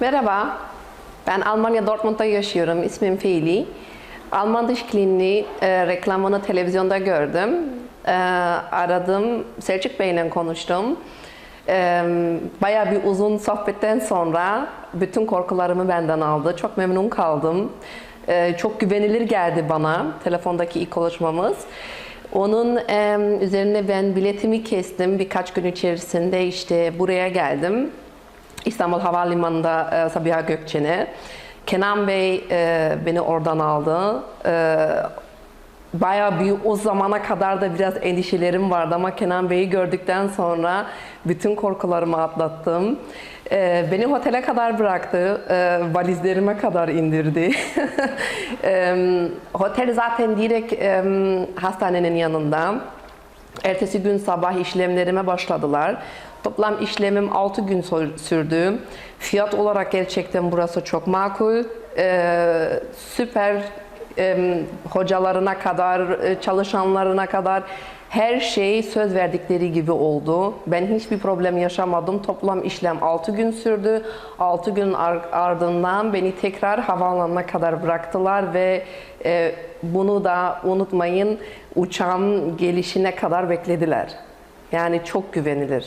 Merhaba, ben Almanya Dortmund'da yaşıyorum. İsmim Feli. Alman Diş Kliniği e, reklamını televizyonda gördüm. E, aradım, Selçuk Bey'le konuştum. E, bayağı bir uzun sohbetten sonra bütün korkularımı benden aldı. Çok memnun kaldım. E, çok güvenilir geldi bana telefondaki ilk konuşmamız. Onun e, üzerine ben biletimi kestim. Birkaç gün içerisinde işte buraya geldim. İstanbul Havalimanı'nda e, Sabiha Gökçen'e. Kenan Bey e, beni oradan aldı. E, bayağı bir o zamana kadar da biraz endişelerim vardı ama Kenan Bey'i gördükten sonra bütün korkularımı atlattım. E, beni otele kadar bıraktı, e, valizlerime kadar indirdi. e, otel zaten direkt e, hastanenin yanında. Ertesi gün sabah işlemlerime başladılar. Toplam işlemim 6 gün sürdü. Fiyat olarak gerçekten burası çok makul. Ee, süper hocalarına kadar, e, çalışanlarına kadar her şey söz verdikleri gibi oldu. Ben hiçbir problem yaşamadım. Toplam işlem 6 gün sürdü. 6 gün ar- ardından beni tekrar havaalanına kadar bıraktılar ve e, bunu da unutmayın uçağın gelişine kadar beklediler. Yani çok güvenilir.